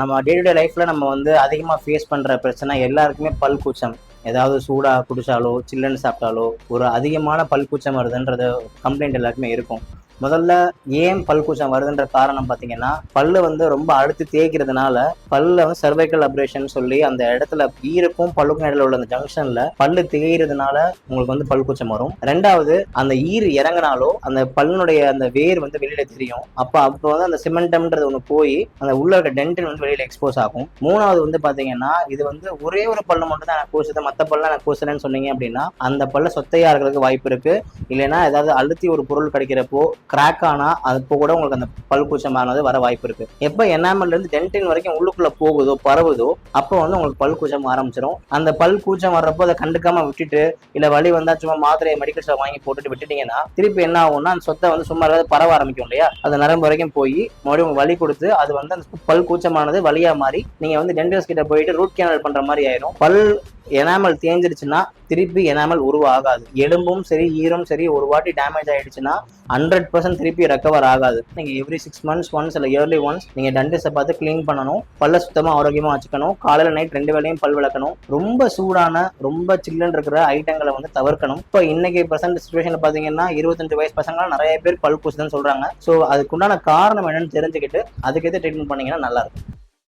நம்ம day to day லைஃப்ல நம்ம வந்து அதிகமாக ஃபேஸ் பண்ணுற பிரச்சனை எல்லாருக்குமே பல் கூச்சம். ஏதாவது சூடாக குடிச்சாலோ சில்லுன்னு சாப்பிட்டாலோ ஒரு அதிகமான பல் கூச்சம் வருதுன்றது கம்ப்ளைண்ட் எல்லாருக்குமே இருக்கும். முதல்ல ஏன் பல் கூச்சம் வருதுன்ற காரணம் பார்த்தீங்கன்னா பல்லு வந்து ரொம்ப அழுத்தி தேய்க்கிறதுனால பல்ல வந்து சர்வைக்கல் அப்ரேஷன் சொல்லி அந்த இடத்துல ஈருக்கும் பல்லுக்கும் இடையில உள்ள அந்த ஜங்ஷன்ல பல்லு தேய்கிறதுனால உங்களுக்கு வந்து பல் கூச்சம் வரும். ரெண்டாவது அந்த ஈர் இறங்கினாலோ அந்த பல்லுனுடைய அந்த வேர் வந்து வெளியில தெரியும். அப்போ அப்போ வந்து அந்த சிமெண்டம்ன்றது ஒன்று போய் அந்த உள்ள இருக்க டென்டின் வந்து வெளியில எக்ஸ்போஸ் ஆகும். மூணாவது வந்து பாத்தீங்கன்னா இது வந்து ஒரே ஒரு பல்லு மட்டும் தான் எனக்கு கூசுது. மற்ற பல்ல எனக்கு கூசலன்னு சொன்னீங்க அப்படின்னா அந்த பல்ல சொத்தையா இருக்கிறதுக்கு வாய்ப்பு இருக்கு. இல்லைன்னா ஏதாவது அழுத்தி ஒரு பொருள் கிடைக்கிறப்போ கிராக் ஆனா அப்போ கூட உங்களுக்கு அந்த பல் கூச்சமானது வர வாய்ப்பு இருக்கு. எப்போ எனாமல்ல இருந்து டென்டின் வரைக்கும் உள்ளுக்குள்ள போகுதோ பரவுதோ அப்போ வந்து உங்களுக்கு பல்கூச்சம் ஆரம்பிச்சிடும் அந்த பல் கூச்சம் வர்றப்போ அதை கண்டுக்காம விட்டுட்டு இல்ல வலி வந்தா சும்மா மாத்திரையை மெடிக்கல் ஷாப் வாங்கி போட்டுட்டு விட்டுட்டீங்கன்னா திருப்பி என்ன ஆகும்னா அந்த சொத்தை வந்து சும்மா ஏதாவது பரவ ஆரம்பிக்கும் இல்லையா? அது நரம்பு வரைக்கும் போய் மறுபடியும் உங்களுக்கு வலி கொடுத்து அது வந்து அந்த பல் கூச்சமானது வழியாக மாறி நீங்க வந்து டென்டிஸ்ட் கிட்ட போயிட்டு ரூட் கேனல் பண்ற மாதிரி ஆயிரும். பல் எனாமல் தேஞ்சிருச்சுன்னா திருப்பி எனாமல் உருவாகாது. எலும்பும் சரி ஈரம் சரி ஒரு வாட்டி டேமேஜ் ஆயிடுச்சுன்னா ஹண்ட்ரட் பர்சன்ட் திருப்பி ரெக்கவர் ஆகாது. நீங்க எவ்ரி சிக்ஸ் மந்த்ஸ் ஒன்ஸ் இல்லை இயர்லி ஒன்ஸ் நீங்க டென்டிஸ்ட்டை பார்த்து க்ளீன் பண்ணணும். பல்ல சுத்தமா ஆரோக்கியமா வச்சுக்கணும். காலையில நைட் ரெண்டு வேளையும் பல் விளக்கணும். ரொம்ப சூடான ரொம்ப சில்லுன்னு இருக்கிற ஐட்டங்களை வந்து தவிர்க்கணும். இப்போ இன்னைக்கு பர்சன்ட் சுச்சுவேஷன்ல பாத்தீங்கன்னா இருபத்தஞ்சு வயசு பசங்க நிறைய பேர் பல் கூசுதுன்னு சொல்றாங்க. ஸோ அதுக்குண்டான காரணம் என்னன்னு தெரிஞ்சுக்கிட்டு அதுக்கேற்ற ட்ரீட்மெண்ட் பண்ணீங்கன்னா நல்லா இருக்கும்.